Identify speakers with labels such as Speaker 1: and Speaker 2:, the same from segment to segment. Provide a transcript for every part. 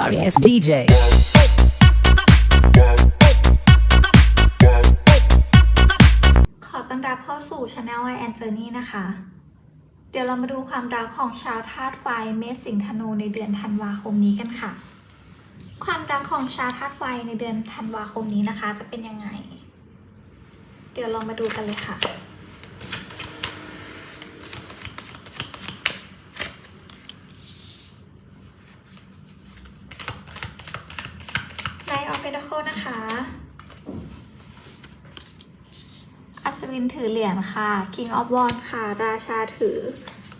Speaker 1: sorry ass DJ.
Speaker 2: ขอต้อนรับเข้าสู่ช anel I and Journey นะคะ เดี๋ยวเรามาดูความรักของชาวธาตุไฟเมษสิงห์ธนูในเดือนธันวาคมนี้กันค่ะ ความรักของชาวธาตุไฟในเดือนธันวาคมนี้นะคะ จะเป็นยังไง เดี๋ยวเรามาดูกันเลยค่ะ Knight of Pentacles นะคะ อัศวินถือเหรียญค่ะ King of Wands ค่ะ ราชาถือ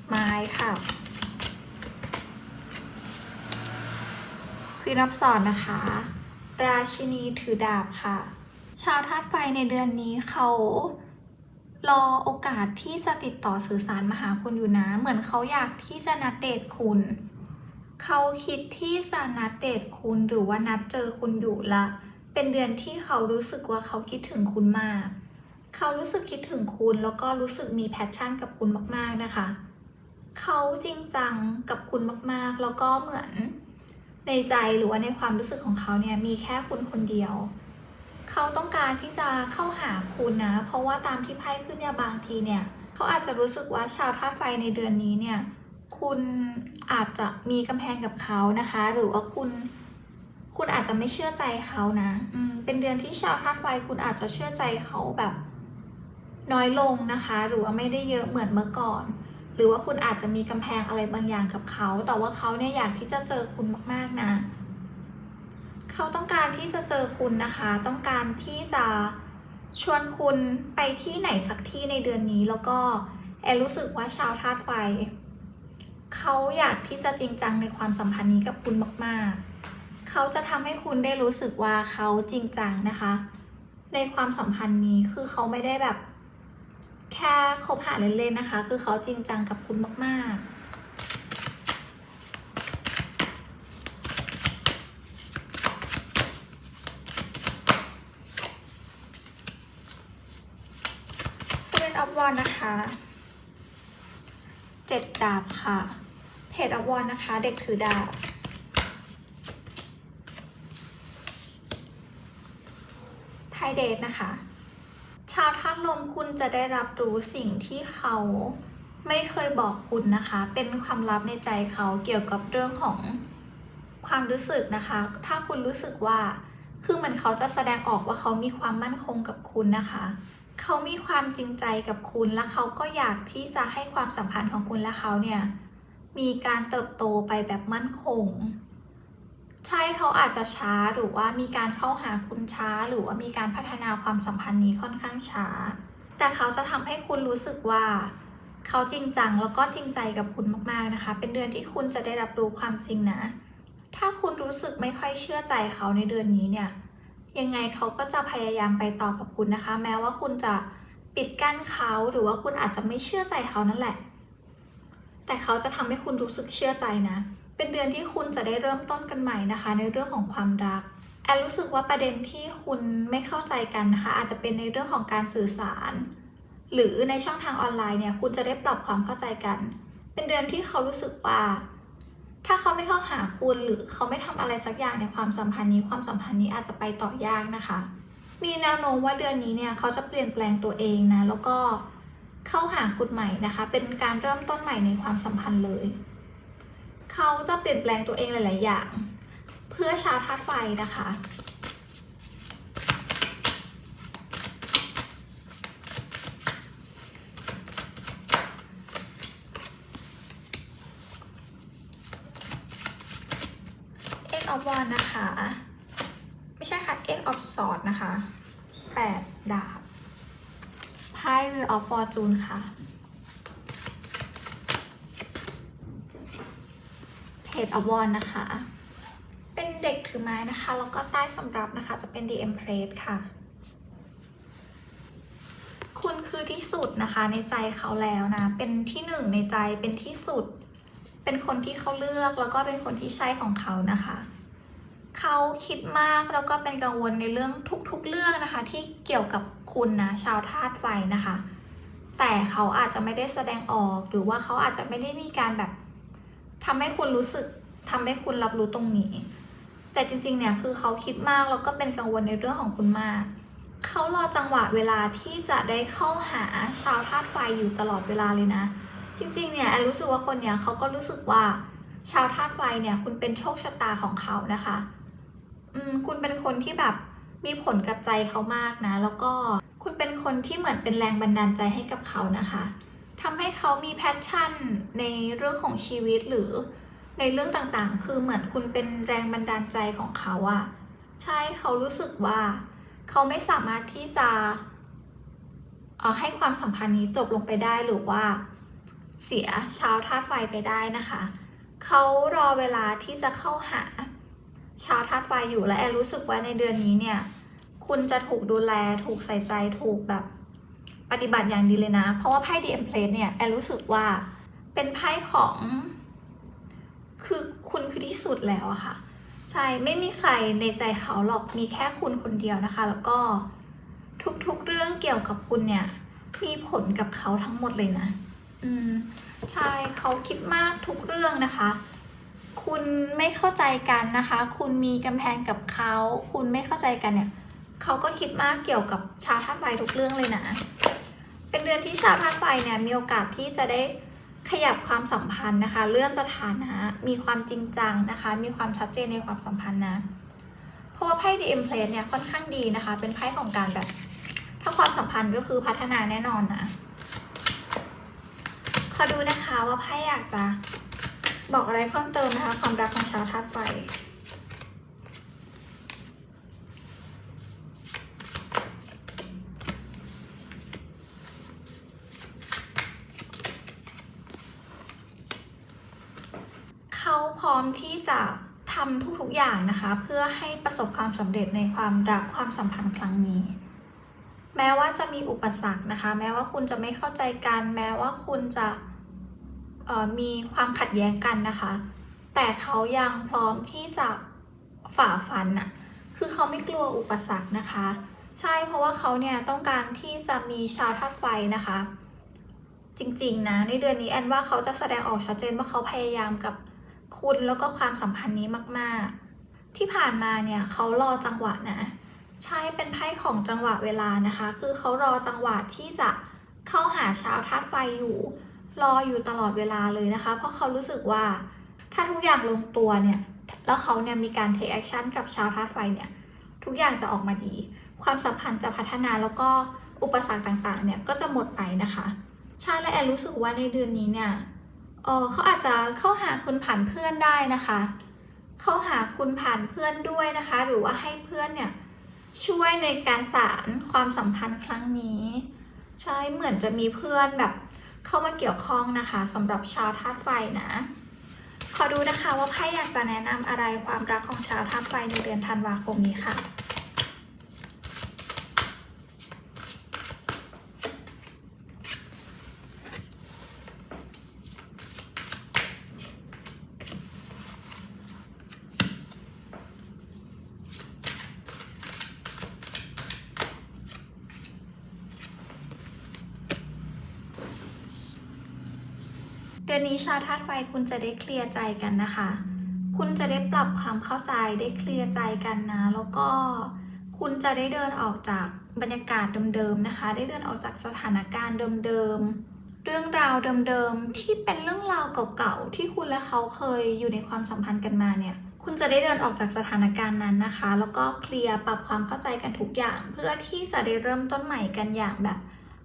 Speaker 2: ไม้ค่ะ Queen of Swords นะคะ ราชินีถือดาบค่ะ ชาวธาตุไฟในเดือนนี้เขารอโอกาสที่จะติดต่อสื่อสารมาหาคุณอยู่นะ เหมือนเขาอยากที่จะนัดเดทคุณ เขาคิดที่จะนัดเดทคุณหรือว่านัดเจอคุณอยู่ละ เป็นเดือนที่เขารู้สึกว่าเขาคิดถึงคุณมาก เขารู้สึกคิดถึงคุณแล้วก็รู้สึกมีแพชชั่นกับคุณมากๆนะคะ เขาจริงจังกับคุณมากๆ แล้วก็เหมือนในใจหรือว่าในความรู้สึกของเขาเนี่ยมีแค่คุณคนเดียว เขาต้องการที่จะเข้าหาคุณนะ เพราะว่าตามที่ไพ่ขึ้นเนี่ยบางทีเนี่ย เขาอาจจะรู้สึกว่าชาวธาตุไฟในเดือนนี้เนี่ย คุณ อาจจะมีกำแพงกับเขานะคะ หรือว่าคุณ คุณอาจจะไม่เชื่อใจเขานะอืมเป็นเดือนที่ชาวธาตุไฟคุณอาจจะเชื่อใจเขาแบบ น้อยลงนะคะ หรือว่าไม่ได้เยอะเหมือนเมื่อก่อน หรือว่าคุณอาจจะมีกำแพงอะไรบางอย่างกับเขา แต่ว่าเขาเนี่ยอยากที่จะเจอคุณมากๆนะเขาต้องการที่จะเจอคุณนะคะ ต้องการที่จะชวนคุณไปที่ไหนสักที่ในเดือนนี้แล้วก็แอรู้สึกว่าชาวธาตุไฟ เขาอยากที่จะจริงจังในความสัมพันธ์นี้กับคุณมากๆ เขาจะทำให้คุณได้รู้สึกว่าเขาจริงจังนะคะ ในความสัมพันธ์นี้คือเขาไม่ได้แบบ แค่คบหาเล่นๆนะคะ คือเขาจริงจังกับคุณมากๆ Seven of Wands นะคะ เจ็ดดาบค่ะ เพจอวอนนะคะ เด็กถือดาบไทเดทนะคะ ชาวธาตุลมคุณจะได้รับรู้สิ่งที่เขาไม่เคยบอกคุณนะคะ เป็นความลับในใจเขาเกี่ยวกับเรื่องของความรู้สึกนะคะ ถ้าคุณรู้สึกว่า คือเหมือนเขาจะแสดงออกว่าเขามีความมั่นคงกับคุณนะคะ เขามีความจริงใจกับคุณและเขาก็อยากที่จะให้ความสัมพันธ์ของคุณและเขาเนี่ย มีการเติบโตไปแบบมั่นคง ใช่เขาอาจจะช้าหรือว่ามีการเข้าหาคุณช้า หรือว่ามีการพัฒนาความสัมพันธ์นี้ค่อนข้างช้า แต่เขาจะทำให้คุณรู้สึกว่า เขาจริงจังแล้วก็จริงใจกับคุณมากๆนะคะ เป็นเดือนที่คุณจะได้รับรู้ความจริงนะ ถ้าคุณรู้สึกไม่ค่อยเชื่อใจเขาในเดือนนี้เนี่ย ยังไงเขาก็จะพยายามไปต่อกับคุณนะคะ แม้ว่าคุณจะปิดกั้นเขาหรือว่าคุณอาจจะไม่เชื่อใจเขานั่นแหละ แต่เขาจะทำให้คุณรู้สึกเชื่อใจนะ เป็นเดือนที่คุณจะได้เริ่มต้นกันใหม่นะคะ ในเรื่องของความรักแอนรู้สึกว่าประเด็นที่คุณไม่เข้าใจกันนะคะ อาจจะเป็นในเรื่องของการสื่อสาร หรือในช่องทางออนไลน์เนี่ย คุณจะได้ปรับความเข้าใจกัน เป็นเดือนที่เขารู้สึกว่า ถ้าเขาไม่เข้าหาคุณหรือเขาไม่ทำอะไรสักอย่างในความสัมพันธ์นี้ความสัมพันธ์นี้อาจจะไปต่อยากนะคะ มีแนวโน้มว่าเดือนนี้เนี่ยเขาจะเปลี่ยนแปลงตัวเองนะแล้วก็เข้าหาคุณใหม่นะคะ เป็นการเริ่มต้นใหม่ในความสัมพันธ์เลย เขาจะเปลี่ยนแปลงตัวเองหลาย ๆ อย่าง เพื่อชาวธาตุไฟนะคะ เอ็กออฟวอนนะคะ ไม่ใช่ค่ะ เอ็กออฟสอดนะคะแปดดาบ คือออฟฟอร์จูนค่ะเพจอวอนนะคะ เป็นเด็กถือไม้นะคะ แล้วก็ใต้สำรับนะคะจะเป็น The Empress ค่ะ คุณคือที่สุดนะคะในใจเขาแล้วนะ เป็นที่หนึ่งในใจเป็นที่สุด เป็นคนที่เขาเลือกแล้วก็เป็นคนที่ใช่ของเขานะคะ เขาคิดมากแล้วก็เป็นกังวลในเรื่องทุกๆเรื่องนะคะ ที่เกี่ยวกับคุณนะชาวธาตุไฟนะคะ แต่เขาอาจจะไม่ได้แสดงออกหรือว่าเขาอาจจะไม่ได้มีการแบบทำให้คุณรู้สึกทำให้คุณรับรู้ตรงนี้ แต่จริงๆเนี่ยคือเขาคิดมากแล้วก็เป็นกังวลในเรื่องของคุณมากเขารอจังหวะเวลาที่จะได้เข้าหาชาวธาตุไฟอยู่ตลอดเวลาเลยนะ จริงๆเนี่ยแอนรู้สึกว่าคนเนี่ยเขาก็รู้สึกว่าชาวธาตุไฟเนี่ยคุณเป็นโชคชะตาของเขานะคะ คุณเป็นคนที่แบบมีผลกับใจเขามากนะ แล้วก็คุณเป็นคนที่เหมือนเป็นแรงบันดาลใจให้กับเขานะคะทำให้เขามีแพชชั่นในเรื่องของชีวิตหรือในเรื่องต่างๆ คือเหมือนคุณเป็นแรงบันดาลใจของเขาอะใช่เขารู้สึกว่า เขาไม่สามารถที่จะให้ความสัมพันธ์นี้จบลงไปได้หรือว่าเสียชาวธาตุไฟไปได้นะคะ เขารอเวลาที่จะเข้าหา ชาวธาตุไฟอยู่และแอนรู้สึกว่าในเดือนนี้เนี่ย คุณจะถูกดูแลถูกใส่ใจถูกแบบปฏิบัติอย่างดีเลยนะ เพราะว่าไพ่ดีเอ็มเพลสเนี่ยแอนรู้สึกว่าเป็นไพ่ของ คือคุณคือที่สุดแล้วอะค่ะ ใช่ไม่มีใครในใจเขาหรอกมีแค่คุณคนเดียวนะคะ แล้วก็ทุกๆเรื่องเกี่ยวกับคุณเนี่ย มีผลกับเขาทั้งหมดเลยนะ อืม ใช่เขาคิดมากทุกเรื่องนะคะ คุณไม่เข้าใจกันนะคะ คุณมีกำแพงกับเขา คุณไม่เข้าใจกันเนี่ย เขาก็คิดมากเกี่ยวกับชาวธาตุไฟทุกเรื่องเลยนะ เป็นเดือนที่ชาวธาตุไฟเนี่ยมีโอกาสที่จะได้ขยับความสัมพันธ์นะคะ เลื่อนสถานะ มีความจริงจังนะคะ มีความชัดเจนในความสัมพันธ์นะ เพราะว่าไพ่ The Empress เนี่ยค่อนข้างดีนะคะ เป็นไพ่ของการแบบ ถ้าความสัมพันธ์ก็คือพัฒนาแน่นอนนะ ขอดูนะคะว่าไพ่อยากจะ บอกอะไรเพิ่มเติมนะคะ ความรักของชาวธาตุไฟเขาพร้อมที่จะทำทุกๆอย่างนะคะ เพื่อให้ประสบความสำเร็จในความรักความสัมพันธ์ครั้งนี้แม้ว่าจะมีอุปสรรคนะคะ แม้ว่าคุณจะไม่เข้าใจกัน แม้ว่าคุณจะ มีความขัดแย้งกันนะคะ แต่เขายังพร้อมที่จะฝ่าฟันน่ะคือเขาไม่กลัวอุปสรรคนะคะ ใช่เพราะว่าเขาเนี่ยต้องการที่จะมีชาวธาตุไฟนะคะ จริงๆนะในเดือนนี้แอนว่าเขาจะแสดงออกชัดเจนว่าเขาพยายามกับคุณแล้วก็ความสัมพันธ์นี้มากๆ ที่ผ่านมาเนี่ยเขารอจังหวะนะ ใช่เป็นไพ่ของจังหวะเวลานะคะ คือเขารอจังหวะที่จะเข้าหาชาวธาตุไฟอยู่ รออยู่ตลอดเวลาเลยนะคะ เพราะเขารู้สึกว่าถ้าทุกอย่างลงตัวเนี่ย แล้วเขาเนี่ยมีการ take action กับชาวธาตุไฟเนี่ย ทุกอย่างจะออกมาดี ความสัมพันธ์จะพัฒนาแล้วก็อุปสรรคต่างๆ เนี่ยก็จะหมดไปนะคะใช่และแอนรู้สึกว่าในเดือนนี้เนี่ยเออเขาอาจจะเข้าหาคุณผ่านเพื่อนได้นะคะ เข้าหาคุณผ่านเพื่อนด้วยนะคะ หรือว่าให้เพื่อนเนี่ยช่วยในการสารความสัมพันธ์ครั้งนี้ ใช่เหมือนจะมีเพื่อนแบบ เข้ามาเกี่ยวข้องนะคะสำหรับชาวธาตุไฟนะ ขอดูนะคะว่าไพ่อยากจะแนะนำอะไรความรักของชาวธาตุไฟในเดือนธันวาคมนี้ค่ะ ดือนนี้ชาวธาตุไฟคุณจะได้เคลียร์ใจกันนะคะ คุณจะได้ปรับความเข้าใจได้เคลียร์ใจกันนะ แล้วก็คุณจะได้เดินออกจากบรรยากาศเดิมๆนะคะ ได้เดินออกจากสถานการณ์เดิมๆ เรื่องราวเดิมๆ ที่เป็นเรื่องราวเก่าๆ ที่คุณและเขาเคยอยู่ในความสัมพันธ์กันมาเนี่ย คุณจะได้เดินออกจากสถานการณ์นั้นนะคะ แล้วก็เคลียร์ปรับความเข้าใจกันทุกอย่าง เพื่อที่จะได้เริ่มต้นใหม่กันอย่างแบบ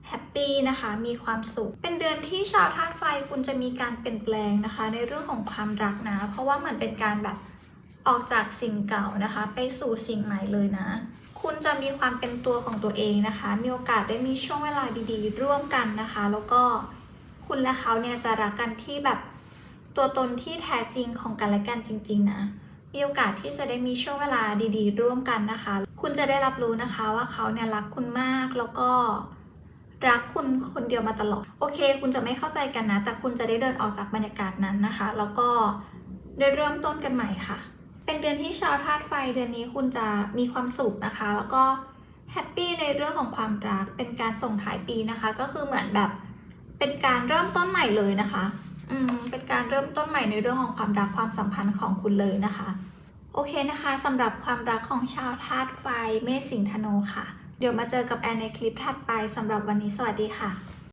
Speaker 2: แฮปปี้นะคะ มีความสุข เป็นเดือนที่ชาวธาตุไฟคุณจะมีการเปลี่ยนแปลงนะคะ ในเรื่องของความรักนะ เพราะว่าเหมือนเป็นการแบบออกจากสิ่งเก่านะคะ ไปสู่สิ่งใหม่เลยนะ คุณจะมีความเป็นตัวของตัวเองนะคะ มีโอกาสได้มีช่วงเวลาดีๆ ร่วมกันนะคะ แล้วก็คุณและเขาเนี่ยจะรักกันที่แบบตัวตนที่แท้จริงของกันและกันจริง ๆ นะ มีโอกาสที่จะได้มีช่วงเวลาดีๆ ร่วมกันนะคะ คุณจะได้รับรู้นะคะว่าเขาเนี่ยรักคุณมากแล้วก็ รักคุณคนเดียวมาตลอด โอเค คุณจะไม่เข้าใจกันนะ แต่คุณจะได้เดินออกจากบรรยากาศนั้นนะคะ แล้วก็ได้เริ่มต้นกันใหม่ค่ะ เป็นเดือนที่ชาวธาตุไฟเดือนนี้คุณจะมีความสุขนะคะ แล้วก็แฮปปี้ในเรื่องของความรัก เป็นการส่งท้ายปีนะคะ ก็คือเหมือนแบบเป็นการเริ่มต้นใหม่เลยนะคะ อืม เป็นการเริ่มต้นใหม่ในเรื่องของความรักความสัมพันธ์ของคุณเลยนะคะ โอเคนะคะสำหรับความรักของชาวธาตุไฟเมษสิงธนูค่ะ เดี๋ยวมาเจอกับแอนในคลิปถัดไปสำหรับวันนี้สวัสดีค่ะ